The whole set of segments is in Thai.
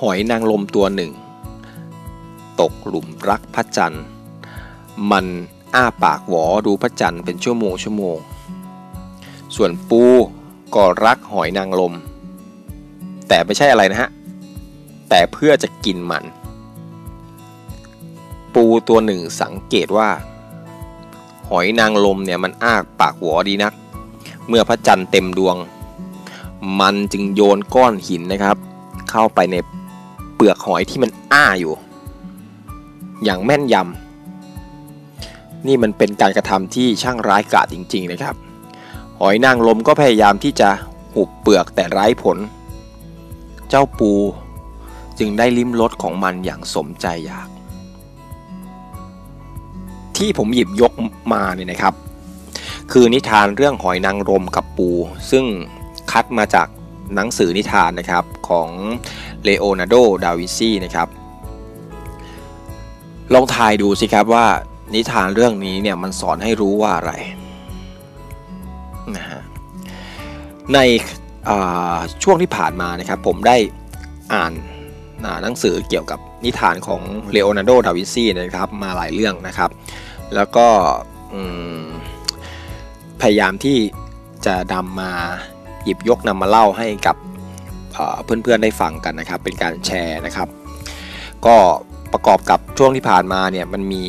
หอยนางรมตัวหนึ่ง ตกหลุมรักพระจันทร์ มันอ้าปากหวอดูพระจันทร์เป็นชั่วโมงชั่วโมง ส่วนปูก็รักหอยนางรมแต่ไม่ใช่อะไรนะฮะ แต่เพื่อจะกินมัน ปูตัวหนึ่งสังเกตว่า หอยนางรมเนี่ยมันอ้าปากหวอดีนัก เมื่อพระจันทร์เต็มดวง มันจึงโยนก้อนหินนะครับ เข้าไปใน เปลือกหอยที่มันอ้าอยู่ อย่างแม่นยำนี่มันเป็นการกระทำที่ช่างร้ายกาจจริง ๆ นะครับ หอยนางรมก็พยายามที่จะหุบเปลือกแต่ไร้ผล เจ้าปูจึงได้ลิ้มรสของมันอย่างสมใจอยาก ที่ผมหยิบยกมาเนี่ยนะครับ คือนิทานเรื่องหอยนางรมกับปู ซึ่งคัดมาจากหนังสือนิทานนะครับของ เลโอนาร์โด ดาวินซีนะครับ ลองทายดูสิครับว่านิทานเรื่องนี้เนี่ยมันสอนให้รู้ว่าอะไรนะฮะ ในช่วงที่ผ่านมานะครับผมได้อ่านหนังสือเกี่ยวกับนิทานของเลโอนาร์โด ดาวินซีนะครับมาหลายเรื่องนะครับ แล้วก็พยายามที่จะนำมาหยิบยกนำมาเล่าให้กับ เพื่อนๆได้ฟังกันนะครับ เป็นการแชร์นะครับ ก็ประกอบกับช่วงที่ผ่านมาเนี่ยมันมี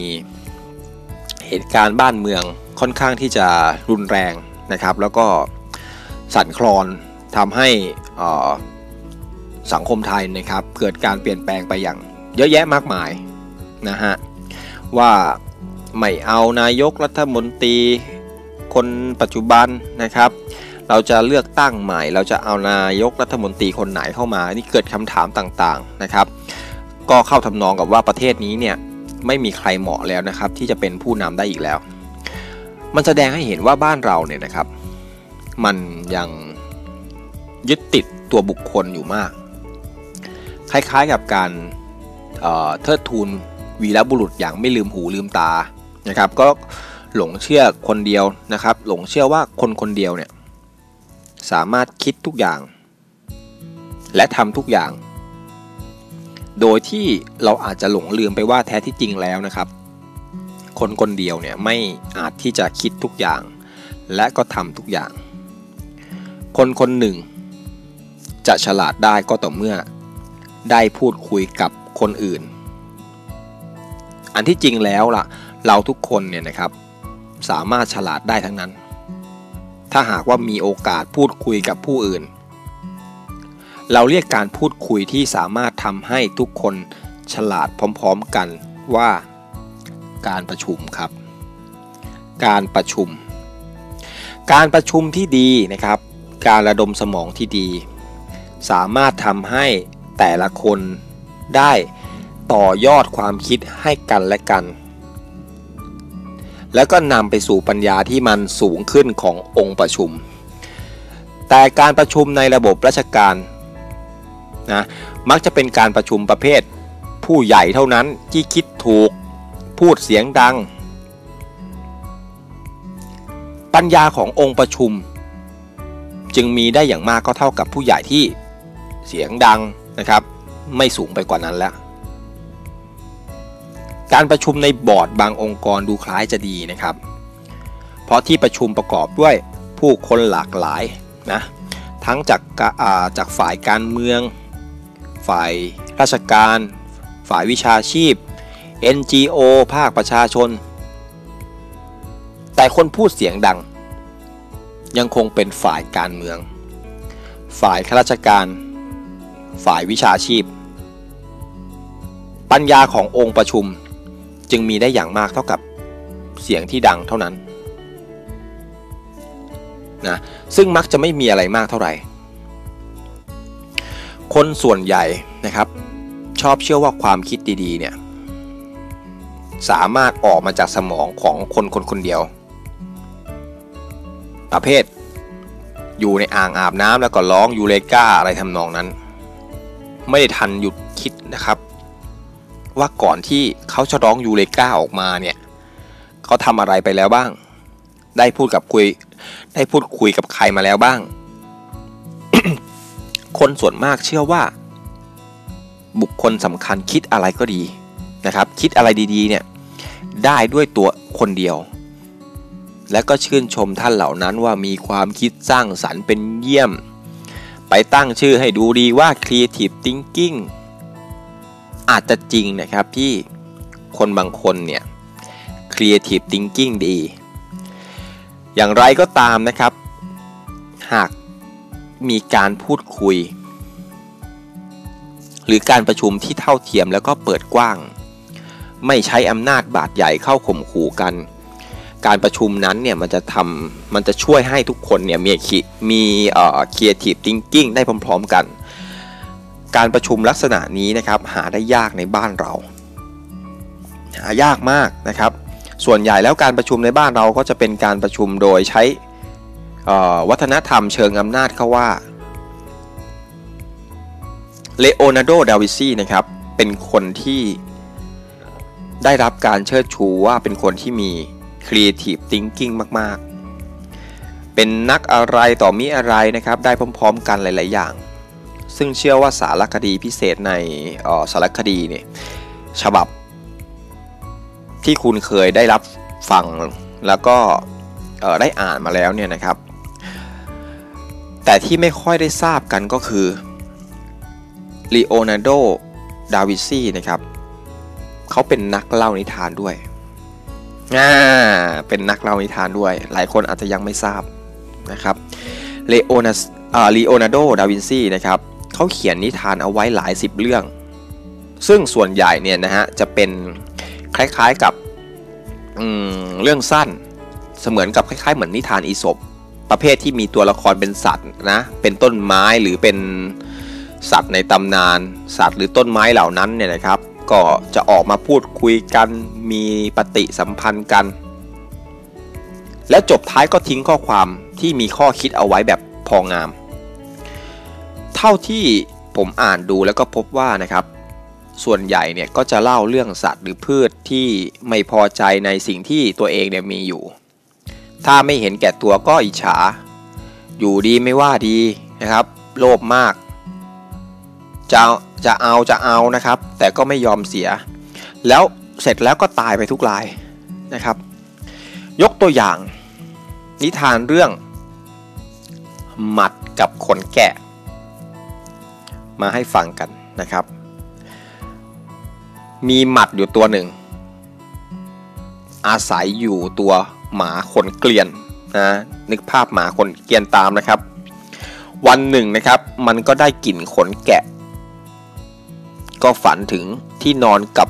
เหตุการณ์บ้านเมืองค่อนข้างที่จะรุนแรงนะครับ แล้วก็สั่นคลอนทำให้สังคมไทยนะครับ เกิดการเปลี่ยนแปลงไปอย่างเยอะแยะมากมายนะฮะว่าไม่เอานายกรัฐมนตรีคนปัจจุบันนะครับ เราจะเลือกตั้งใหม่ เราจะเอานายกรัฐมนตรีคนไหนเข้ามา นี่เกิดคำถามต่างๆนะครับ ก็เข้าทำนองกับว่าประเทศนี้เนี่ยไม่มีใครเหมาะแล้วนะครับ ที่จะเป็นผู้นำได้อีกแล้ว มันแสดงให้เห็นว่าบ้านเราเนี่ยนะครับ มันยังยึดติดตัวบุคคลอยู่มาก คล้ายๆกับการเทิดทูนวีรบุรุษอย่างไม่ลืมหูลืมตานะครับ ก็หลงเชื่อคนเดียวนะครับ หลงเชื่อว่าคนคนเดียวเนี่ย สามารถคิดทุกอย่าง และทำทุกอย่าง โดยที่เราอาจจะหลงลืมไปว่าแท้ที่จริงแล้วนะครับ คนคนเดียวเนี่ยไม่อาจที่จะคิดทุกอย่าง และก็ทำทุกอย่าง คนคนหนึ่ง จะฉลาดได้ก็ต่อเมื่อ ได้พูดคุยกับคนอื่น อันที่จริงแล้วล่ะ เราทุกคนเนี่ยนะครับ สามารถฉลาดได้ทั้งนั้น ถ้าหากว่ามีโอกาสพูดคุยกับผู้อื่น เราเรียกการพูดคุยที่สามารถทำให้ทุกคนฉลาดพร้อมๆกันว่าการประชุมครับ การประชุม การประชุมที่ดีนะครับ การระดมสมองที่ดี สามารถทำให้แต่ละคนได้ต่อยอดความคิดให้กันและกัน แล้วก็นำไปสู่ปัญญาที่มันสูงขึ้นขององค์ประชุม แต่การประชุมในระบบราชการนะมักจะเป็นการประชุมประเภท ผู้ใหญ่เท่านั้นที่คิดถูกพูดเสียงดัง ปัญญาขององค์ประชุม จึงมีได้อย่างมากก็เท่ากับผู้ใหญ่ที่เสียงดังนะครับ ไม่สูงไปกว่านั้นแล้ว การประชุมในบอร์ดบางองค์กรดูคล้ายจะดีนะครับ เพราะที่ประชุมประกอบด้วยผู้คนหลากหลายนะทั้งจากจากฝ่ายการเมือง ฝ่ายราชการ ฝ่ายวิชาชีพ NGO ภาคประชาชน แต่คนพูดเสียงดัง ยังคงเป็นฝ่ายการเมือง ฝ่ายข้าราชการ ฝ่ายวิชาชีพ ปัญญาขององค์ประชุม จึงมีได้อย่างมากเท่ากับเสียงที่ดังเท่านั้นนะซึ่งมักจะไม่มีอะไรมากเท่าไหร่ คนส่วนใหญ่นะครับ ชอบเชื่อว่าความคิดดีๆเนี่ยสามารถออกมาจากสมองของคนคนคนเดียว ประเภท อยู่ในอ่างอาบน้ำแล้วก็ร้องยูเลกาอะไรทำนองนั้น ไม่ได้ทันหยุดคิดนะครับ ว่าก่อนที่เขาจะร้องยูเลกาออกมาเนี่ยเขาทำอะไรไปแล้วบ้าง ได้พูดกับคุย ได้พูดคุยกับใครมาแล้วบ้าง คนส่วนมากเชื่อว่า บุคคลสำคัญคิดอะไรก็ดีนะครับ คิดอะไรดีๆเนี่ยได้ด้วยตัวคนเดียว และก็ชื่นชมท่านเหล่านั้นว่ามีความคิดสร้างสรรค์เป็นเยี่ยม ไปตั้งชื่อให้ดูดีว่า Creative Thinking อาจจะจริงนะครับที่คนบางคนเนี่ย Creative Thinking ดี อย่างไรก็ตามนะครับ หากมีการพูดคุย หรือการประชุมที่เท่าเทียมแล้วก็เปิดกว้าง ไม่ใช้อำนาจบาดใหญ่เข้าข่มขู่กัน การประชุมนั้นเนี่ยมันจะทำมันจะช่วยให้ทุกคนเนี่ยมีมีเอ่อ creative thinking ได้พร้อม ๆ กัน การประชุมลักษณะนี้นะครับหาได้ยากในบ้านเรา หายากมากนะครับ ส่วนใหญ่แล้วการประชุมในบ้านเราก็จะเป็นการประชุมโดยใช้วัฒนธรรมเชิงอำนาจเขาว่าเลโอนาร์โด ดาวิซีนะครับเป็นคนที่ได้รับการเชิดชูว่าเป็นคนที่มี Creative Thinking มาก ๆ เป็นนักอะไรต่อมีอะไรนะครับ ได้พร้อม ๆ กันหลาย ๆ อย่าง ซึ่งเชื่อว่าสารคดีพิเศษในสารคดีเนี่ยฉบับที่คุณเคยได้รับฟังแล้วก็ได้อ่านมาแล้วเนี่ยนะครับ แต่ที่ไม่ค่อยได้ทราบกันก็คือลีโอนาร์โด ดาวิซีนะครับเขาเป็นนักเล่านิทานด้วยอ่าเป็นนักเล่านิทานด้วย หลายคนอาจจะยังไม่ทราบนะครับเลโอนาอ่าลีโอนาร์โด ดาวินซีนะครับ เขาเขียนนิทานเอาไว้หลายสิบเรื่อง ซึ่งส่วนใหญ่เนี่ยนะฮะจะเป็นคล้ายๆกับเรื่องสั้น เสมือนกับคล้ายๆ เหมือนนิทานอีสบประเภทที่มีตัวละครเป็นสัตว์นะ เป็นต้นไม้หรือเป็นสัตว์ในตำนาน สัตว์หรือต้นไม้เหล่านั้นเนี่ยนะครับ ก็จะออกมาพูดคุยกัน มีปฏิสัมพันธ์กัน และจบท้ายก็ทิ้งข้อความที่มีข้อคิดเอาไว้แบบพองาม เท่าที่ผมอ่านดูแล้วก็พบว่านะครับ ส่วนใหญ่เนี่ยก็จะเล่าเรื่องสัตว์หรือพืชที่ไม่พอใจในสิ่งที่ตัวเองเนี่ยมีอยู่ ถ้าไม่เห็นแก่ตัวก็อิจฉา อยู่ดีไม่ว่าดีนะครับ โลภมากจะจะเอาจะเอานะครับ แต่ก็ไม่ยอมเสีย แล้วเสร็จแล้วก็ตายไปทุกรายนะครับ ยกตัวอย่างนิทานเรื่องหมัดกับขนแกะ มาให้ฟังกันนะครับ มีหมัดอยู่ตัวหนึ่ง อาศัยอยู่ตัวหมาขนเกลียนนะนึกภาพหมาขนเกลียนตามนะครับ วันหนึ่งนะครับมันก็ได้กลิ่นขนแกะ ก็ฝันถึงที่นอนกับ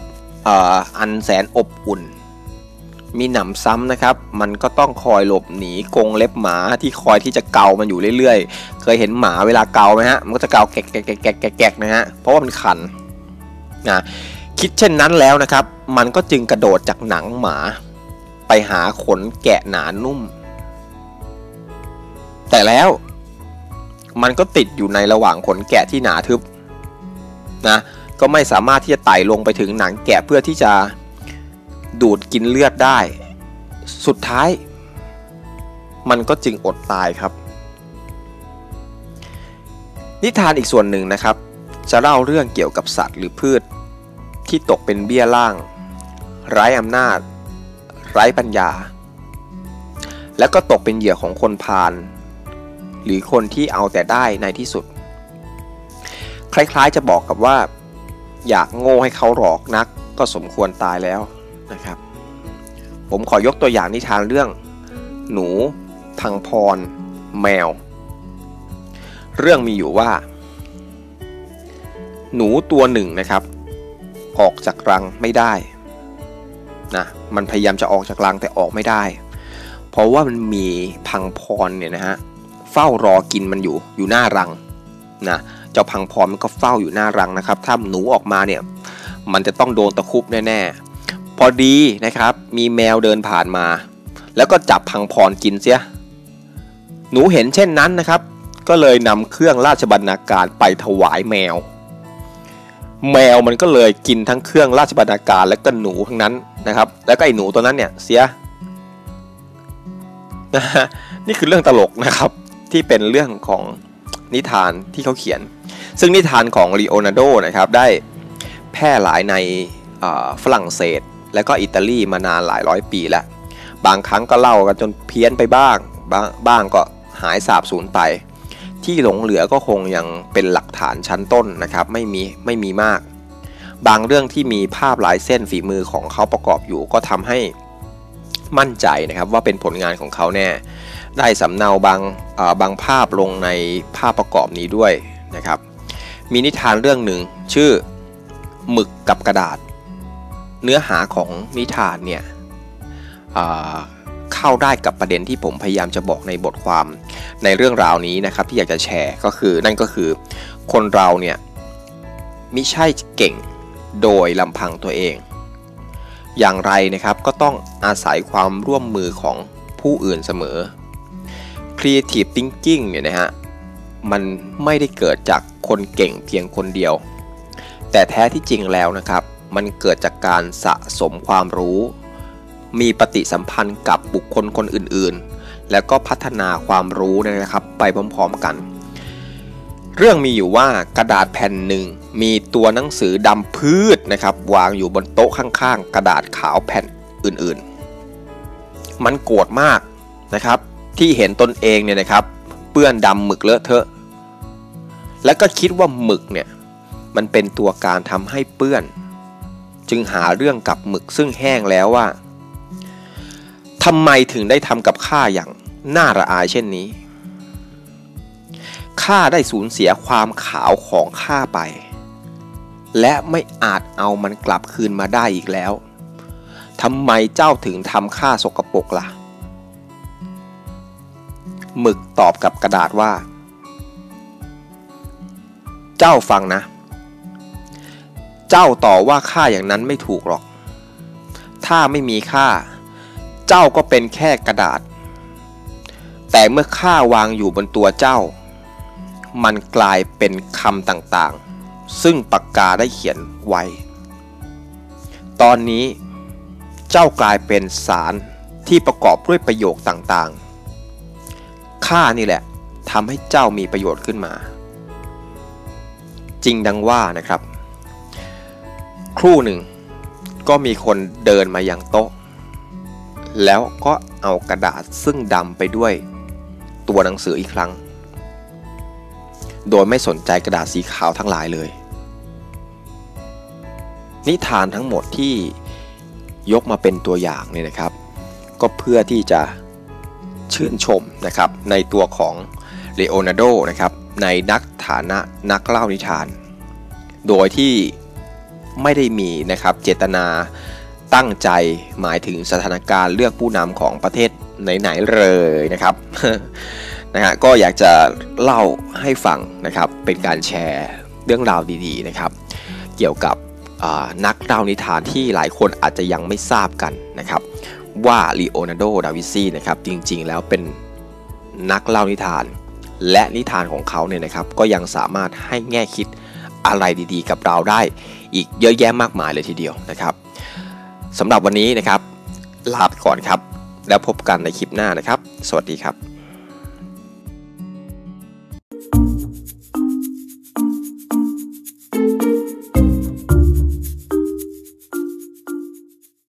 อันแสนอบอุ่น มีหนำซ้ำนะครับ มันก็ต้องคอยหลบหนีกรงเล็บหมาที่คอยที่จะเกามันอยู่เรื่อยๆ เคยเห็นหมาเวลาเกาไหมฮะ มันก็จะเกาแกะแกะแกะแกะนะฮะ เพราะว่ามันขันนะคิดเช่นนั้นแล้วนะครับ มันก็จึงกระโดดจากหนังหมาไปหาขนแกะหนานุ่ม แต่แล้วมันก็ติดอยู่ในระหว่างขนแกะที่หนาทึบนะ ก็ไม่สามารถที่จะไต่ลงไปถึงหนังแกะเพื่อที่จะ ดูดกินเลือดได้ สุดท้าย มันก็จึงอดตายครับ นิทานอีกส่วนหนึ่งนะครับ จะเล่าเรื่องเกี่ยวกับสัตว์หรือพืช ที่ตกเป็นเบี้ยล่าง ไร้อำนาจ ไร้ปัญญา แล้วก็ตกเป็นเหยื่อของคนพาลหรือคนที่เอาแต่ได้ในที่สุด คล้ายๆจะบอกกับว่า อยากโง่ให้เขาหลอกนักก็สมควรตายแล้ว นะครับ ผมขอยกตัวอย่างนิทานเรื่อง หนู พังพร แมว เรื่องมีอยู่ว่า หนูตัวหนึ่งนะครับ ออกจากรังไม่ได้นะมันพยายามจะออกจากรังแต่ออกไม่ได้ เพราะว่ามันมีพังพรเนี่ยนะฮะเฝ้ารอกินมันอยู่อยู่หน้ารังนะเจ้าพังพรมันก็เฝ้าอยู่หน้ารังนะครับ ถ้าหนูออกมาเนี่ยมันจะต้องโดนตะคุบแน่ๆ พอดีนะครับ มีแมวเดินผ่านมา แล้วก็จับพังพรกินเสีย หนูเห็นเช่นนั้นนะครับ ก็เลยนำเครื่องราชบรรณาการไปถวายแมว แมวมันก็เลยกินทั้งเครื่องราชบรรณาการและก็หนูทั้งนั้นนะครับ แล้วก็ไอ้หนูตัวนั้นเนี่ยเสียนะฮะนี่คือเรื่องตลกนะครับที่เป็นเรื่องของนิทานที่เขาเขียน ซึ่งนิทานของลีโอนาร์โดนะครับได้แพร่หลายในฝรั่งเศส และก็อิตาลีมานานหลายร้อยปีแล้ว บางครั้งก็เล่ากันจนเพี้ยนไปบ้างบ้างก็หายสาบสูญไป ที่หลงเหลือก็คงยังเป็นหลักฐานชั้นต้นนะครับไม่มีไม่มีมาก บางเรื่องที่มีภาพลายเส้นฝีมือของเขาประกอบอยู่ก็ทำให้มั่นใจนะครับว่าเป็นผลงานของเขาแน่ ได้สำเนาบางบางภาพลงในภาพประกอบนี้ด้วยนะครับ มีนิทานเรื่องหนึ่งชื่อหมึกกับกระดาษ เนื้อหาของนิทานเนี่ยเข้าได้กับประเด็นที่ผมพยายามจะบอกในบทความในเรื่องราวนี้นะครับ ที่อยากจะแชร์ก็คือนั่นก็คือคนเราเนี่ยมิใช่เก่งโดยลำพังตัวเอง อย่างไรนะครับก็ต้องอาศัยความร่วมมือของผู้อื่นเสมอ Creative Thinking เนี่ยนะฮะมันไม่ได้เกิดจากคนเก่งเพียงคนเดียว แต่แท้ที่จริงแล้วนะครับ มันเกิดจากการสะสมความรู้ มีปฏิสัมพันธ์กับบุคคลคนอื่นๆ แล้วก็พัฒนาความรู้นะครับไปพร้อมๆกัน เรื่องมีอยู่ว่ากระดาษแผ่นหนึ่งมีตัวหนังสือดำพืชนะครับวางอยู่บนโต๊ะข้างๆ กระดาษขาวแผ่นอื่นๆ มันโกรธมากนะครับที่เห็นตนเองเนี่ยนะครับ เปื้อนดำหมึกเลอะเทอะ แล้วก็คิดว่าหมึกเนี่ยมันเป็นตัวการทำให้เปื้อน จึงหาเรื่องกับหมึกซึ่งแห้งแล้วว่าทำไมถึงได้ทำกับข้าอย่างน่าระอายเช่นนี้ข้าได้สูญเสียความขาวของข้าไป และไม่อาจเอามันกลับคืนมาได้อีกแล้วทำไมเจ้าถึงทำข้าสกปรกละ่ะ หมึกตอบกับกระดาษว่า เจ้าฟังนะ เจ้าต่อว่าข้าอย่างนั้นไม่ถูกหรอก ถ้าไม่มีข้า เจ้าก็เป็นแค่กระดาษ แต่เมื่อข้าวางอยู่บนตัวเจ้า มันกลายเป็นคำต่างๆ ซึ่งปากกาได้เขียนไว้ ตอนนี้เจ้ากลายเป็นสารที่ประกอบด้วยประโยคต่างๆ ข้านี่แหละทำให้เจ้ามีประโยชน์ขึ้นมา จริงดังว่านะครับ ครู่หนึ่งก็มีคนเดินมายังโต๊ะ แล้วก็เอากระดาษซึ่งดำไปด้วยตัวหนังสืออีกครั้ง โดยไม่สนใจกระดาษสีขาวทั้งหลายเลย นิทานทั้งหมดที่ยกมาเป็นตัวอย่างเนี่ยนะครับ ก็เพื่อที่จะชื่นชมนะครับในตัวของเลโอนาร์โดนะครับในนักฐานะนักเล่านิทาน โดยที่ ไม่ได้มีนะครับเจตนาตั้งใจหมายถึงสถานการณ์เลือกผู้นำของประเทศไหนๆเลยนะครับนะฮะก็อยากจะเล่าให้ฟังนะครับเป็นการแชร์เรื่องราวดีๆนะครับ เกี่ยวกับนักเล่านิทานที่หลายคนอาจจะยังไม่ทราบกันนะครับ ว่าลีโอนาร์โด ดาวิซีนะครับจริงๆ แล้วเป็นนักเล่านิทาน และนิทานของเขาเนี่ยนะครับก็ยังสามารถให้แง่คิด อะไรดีๆ กับเราได้ อีกเยอะแยะมากมายเลยทีเดียวนะครับสำหรับวันนี้นะครับ ลาไปก่อนครับ แล้วพบกันในคลิปหน้านะครับ สวัสดีครับ